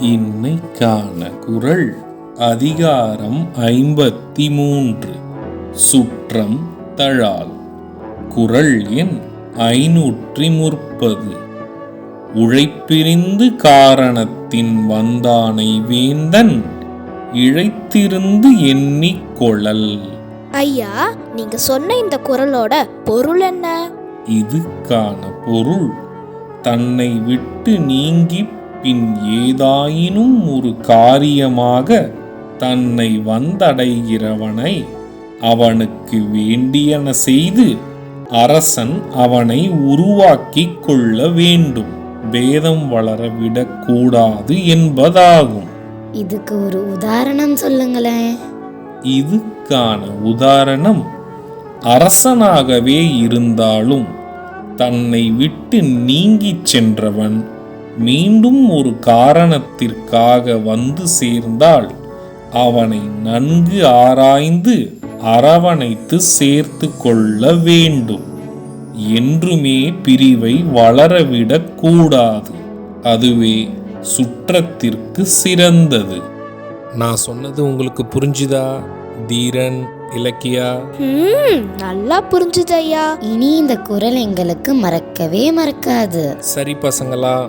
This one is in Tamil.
இன்னைக்கான குரல் அதிகாரம் ஐம்பத்தி மூன்று சுற்றம் தழால். குரல் எண் ஐநூற்றி முப்பது உழைப்பிரிந்து காரணத்தின் வந்தானை வேந்தன் இழைத்திருந்து எண்ணிக்கொள்ளல் ஐயா நீங்க சொன்ன இந்த குரலோட பொருள் என்ன? இதுக்கான பொருள் தன்னை விட்டு நீங்கி பின் ஏதாயினும் ஒரு காரியமாக தன்னை வந்தடைகிறவனை அவனுக்கு வேண்டியன செய்து அரசன் அவனை உருவாக்கிக் கொள்ள வேண்டும். பேதம் வளர விடக்கூடாது என்பதாகும். இதுக்கு ஒரு உதாரணம் சொல்லுங்களேன். இதுக்கான உதாரணம் அரசனாகவே இருந்தாலும் தன்னை விட்டு நீங்கிச் சென்றவன் மீண்டும் ஒரு காரணத்திற்காக வந்து சேர்ந்தால் அவனை நன்கு ஆராய்ந்து அரவணைத்து சேர்த்து கொள்ள வேண்டும். என்றுமே பிரிவை வளரவிடக் கூடாது. அதுவே சுற்றத்திற்கு சிறந்தது. நான் சொன்னது உங்களுக்கு புரிஞ்சுதா தீரன் இலக்கியா? நல்லா புரிஞ்சுது ஐயா. இனி இந்த குரல் எங்களுக்கு மறக்கவே மறக்காது. சரி பசங்களா